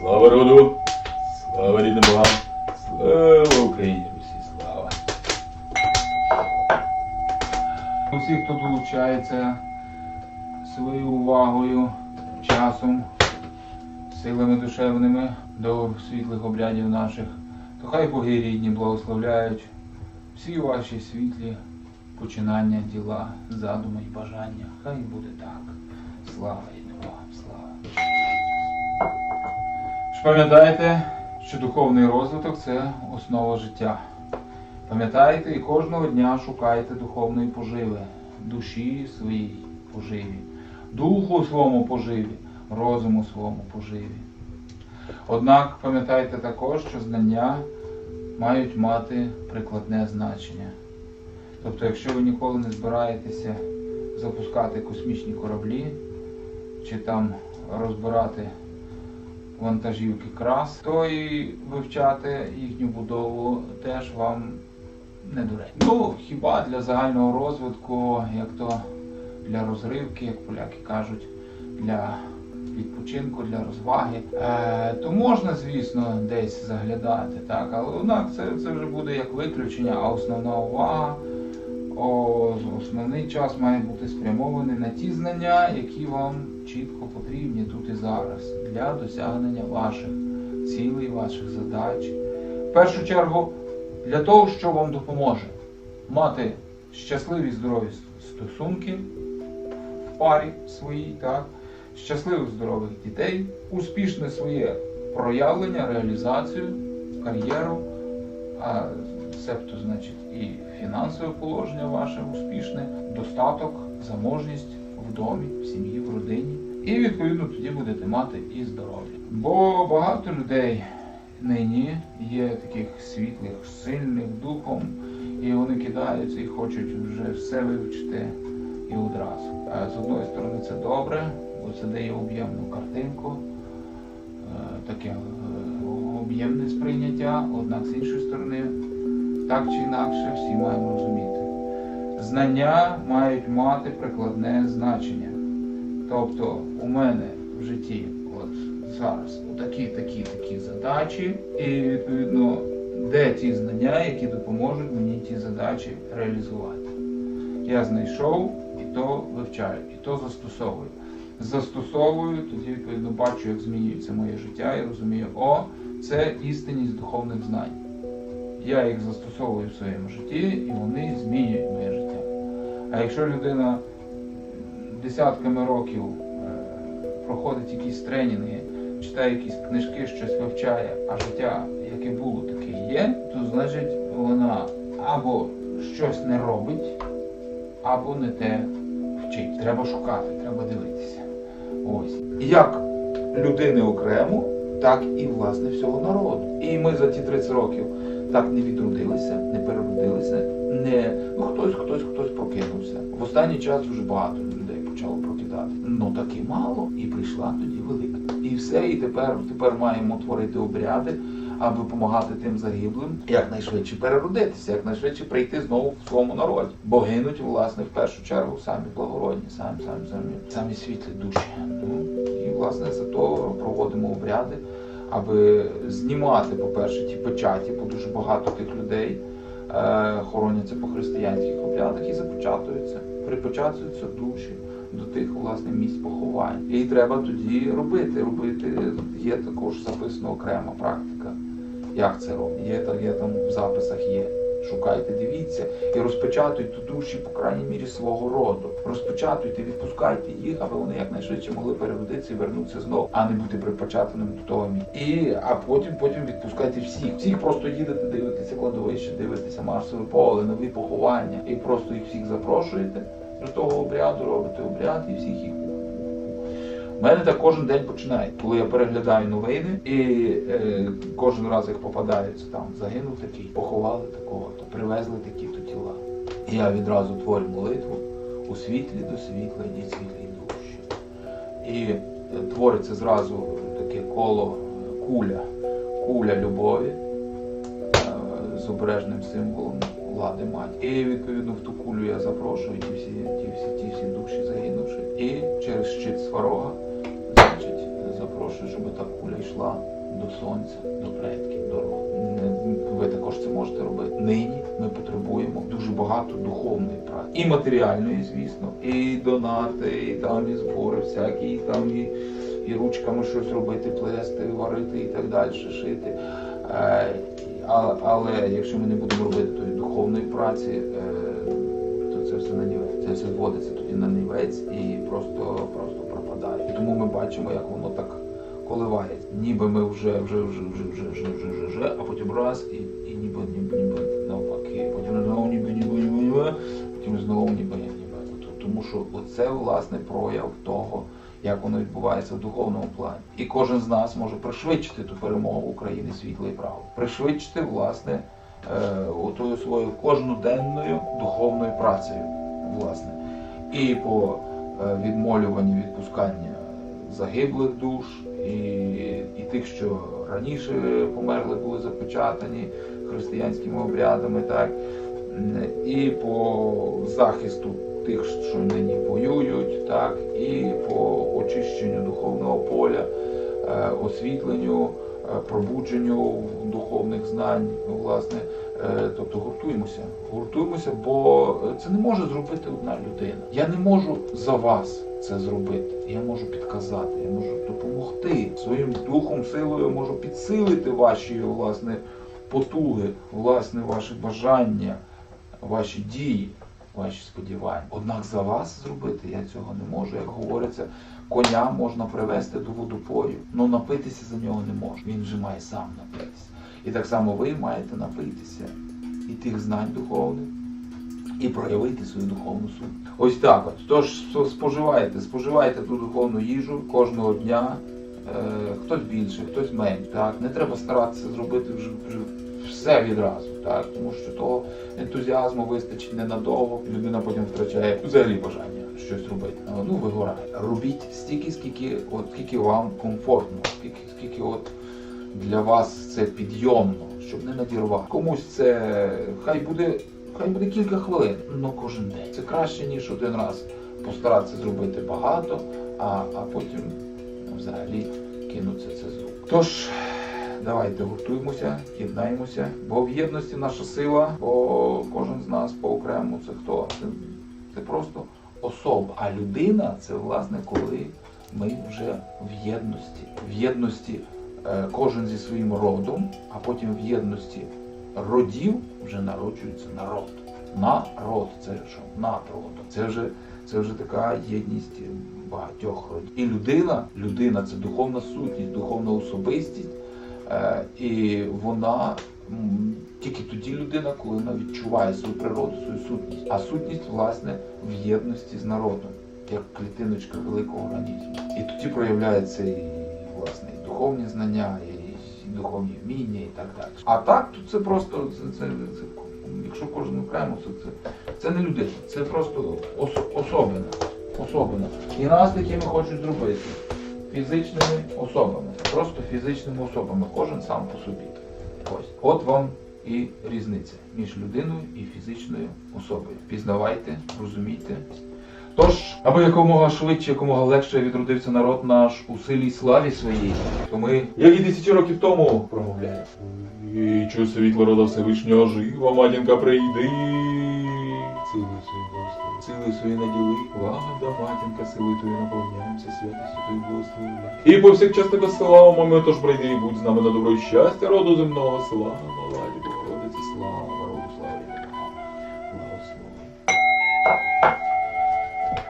Слава роду! Слава рідним богам! Слава Україні! Русі! Слава! Усі, хто долучається своєю увагою, часом, силами душевними до світлих обрядів наших, то хай боги рідні благословляють всі ваші світлі починання, діла, задуми і бажання. Хай буде так. Слава. Пам'ятайте, що духовний розвиток це основа життя. Пам'ятайте і кожного дня шукайте духовної поживи, душі своїй поживі, духу своєму поживі, розуму своєму поживі. Однак пам'ятайте також, що знання мають мати прикладне значення. Тобто, якщо ви ніколи не збираєтеся запускати космічні кораблі чи там розбирати вантажівки крас, то і вивчати їхню будову теж вам не дурень. Ну, хіба для загального розвитку, як то для розривки, як поляки кажуть, для відпочинку, для розваги, е, то можна, звісно, десь заглядати, так, але однак це, це вже буде як виключення, а основна увага, основний час має бути спрямований на ті знання, які вам чітко потрібні тут і зараз для досягнення ваших цілей, ваших задач. В першу чергу для того, що вам допоможе мати щасливі здорові стосунки в парі своїй, так, щасливих здорових дітей, успішне своє проявлення, реалізацію, кар'єру, себто, значить, і фінансове положення ваше успішне, достаток, заможність в домі, в сім'ї, в родині. І відповідно тоді будете мати і здоров'я. Бо багато людей нині є таких світлих, сильних духом, і вони кидаються і хочуть вже все вивчити і одразу. З одної сторони це добре, бо це дає об'ємну картинку, е, таке е, об'ємне сприйняття, однак з іншої сторони, так чи інакше, всі маємо розуміти. Знання мають мати прикладне значення. Тобто у мене в житті от зараз такі, такі, такі задачі, і відповідно, де ті знання, які допоможуть мені ті задачі реалізувати. Я знайшов і то вивчаю, і то застосовую. Застосовую, тоді відповідно бачу, як змінюється моє життя, і розумію, о, це істинність духовних знань. Я їх застосовую в своєму житті, і вони змінюють моє життя. А якщо людина десятками років е, проходить якісь тренінги, читає якісь книжки, щось вивчає, а життя, яке було, таке є, то значить вона або щось не робить, або не те вчить. Треба шукати, треба дивитися. Ось. Як людини окремо, так і власне всього народу. І ми за ті 30 років так не відродилися, не переродилися, не ну хтось, хтось, хтось прокинувся. В останній час вже багато людей почало прокидати. Ну так і мало, і прийшла тоді велика. І все, і тепер, тепер маємо творити обряди, аби допомагати тим загиблим, якнайшвидше переродитися, якнайшвидше прийти знову в своєму народі. Бо гинуть, власне, в першу чергу самі благородні, самі, самі, самі, самі світлі душі. Ну, і власне за то проводимо обряди аби знімати, по-перше, ті печаті, бо дуже багато тих людей е, хороняться по християнських обрядах і запечатуються, припечатуються душі до тих власне місць поховань. І треба тоді робити. Робити є також записана окрема практика. Як це робить? Є, є там в записах є. Шукайте, дивіться і розпечатуйте душі, по крайній мірі, свого роду. Розпечатуйте, відпускайте їх, аби вони якнайшвидше могли переродитися і вернутися знову, а не бути припечатаним до того місця. І а потім потім відпускайте всіх. Всіх просто їдете, дивитеся кладовище, дивитеся Марсове поле, нові поховання, і просто їх всіх запрошуєте до того обряду, робите обряд і всіх їх. У мене так кожен день починає, коли я переглядаю новини, і е, кожен раз як попадаються там, загинув такий, поховали такого, то привезли такі-то тіла. І я відразу творю молитву у світлі до світла, йдіть світлі душі. І е, твориться зразу таке коло е, куля, куля любові е, з обережним символом влади мать. І відповідно в ту кулю я запрошую ті всі, ті всі, ті всі душі загинувши. І через щит сварога, значить, запрошую, щоб та куля йшла до сонця, до предків, до роду. Ви також це можете робити. Нині ми потребуємо дуже багато духовної праці. І матеріальної, звісно, і донати, і там і збори всякі, і там і, і ручками щось робити, плести, варити і так далі, шити. Е, а- але якщо ми не будемо робити тої духовної праці, е, то це все на нівець. Це все вводиться тоді на нівець і просто, просто тому ми бачимо, як воно так коливається. Ніби ми вже, вже, вже, вже, вже, вже, вже, вже, вже, а потім раз і, і ніби, ніби, ніби навпаки. Потім знову ніби, ніби, ніби, ніби, потім знову ніби, ніби. Тому що оце власне прояв того, як воно відбувається в духовному плані. І кожен з нас може пришвидшити ту перемогу України світлої правди. Пришвидшити, власне, е, отою своєю кожноденною духовною працею, власне. І по е, відмолюванню відпускання загиблих душ, і, і тих, що раніше померли, були запечатані християнськими обрядами, так, і по захисту тих, що нині воюють, так, і по очищенню духовного поля, е, освітленню, е, пробудженню духовних знань, власне. Е, Тобто гуртуємося, гуртуємося, бо це не може зробити одна людина. Я не можу за вас це зробити. Я можу підказати, я можу допомогти своїм духом, силою можу підсилити ваші власне потуги, власне, ваші бажання, ваші дії, ваші сподівання. Однак за вас зробити я цього не можу. Як говориться, коня можна привести до водопою, але напитися за нього не можна. Він вже має сам напитися. І так само ви маєте напитися і тих знань духовних, і проявити свою духовну суть. Ось так от. Тож споживайте, споживайте ту духовну їжу кожного дня. Е, хтось більше, хтось менше. Так? Не треба старатися зробити вже, вже все відразу, так? тому що того ентузіазму вистачить ненадовго, людина потім втрачає взагалі бажання щось робити. Ну, вигорає. Робіть стільки, скільки, от, скільки вам комфортно, скільки, скільки от для вас це підйомно, щоб не надірвати. Комусь це хай буде, хай буде кілька хвилин, але кожен день. Це краще, ніж один раз постаратися зробити багато, а, а потім ну, взагалі кинуться це з. Тож, давайте гуртуємося, єднаємося, бо в єдності наша сила, бо кожен з нас по окрему це хто? Це, це просто особа. А людина це власне коли ми вже в єдності. В єдності кожен зі своїм родом, а потім в єдності родів вже народжується народ. Народ це що? Над родом. Це вже, це вже така єдність багатьох родів. І людина, людина це духовна сутність, духовна особистість. Е, і вона тільки тоді людина, коли вона відчуває свою природу, свою сутність. А сутність, власне, в єдності з народом, як клітиночка великого організму. І тоді проявляються і власне духовні знання, і, духовні вміння, і так далі. А так, то це просто це, це, це, якщо кожен окремо, це, це, це не людина, це просто ос, особина. особина. І нас такими хочуть зробити фізичними особами, просто фізичними особами, кожен сам по собі. Ось. От вам і різниця між людиною і фізичною особою. Пізнавайте, розумійте. Тож, аби якомога швидше, якомога легше відродився народ наш у силі й славі своїй, то ми, як і тисячі років тому, промовляємо. І чу світло рода Всевишнього жива, матінка прийди. Сили свої благослови. Сили свої наділи, лагода, матінка, сили твої наповняємося, святістю твої благословляємо. І повсякчас тебе слава, ми тож прийди і будь з нами на добро і щастя роду земного, слава,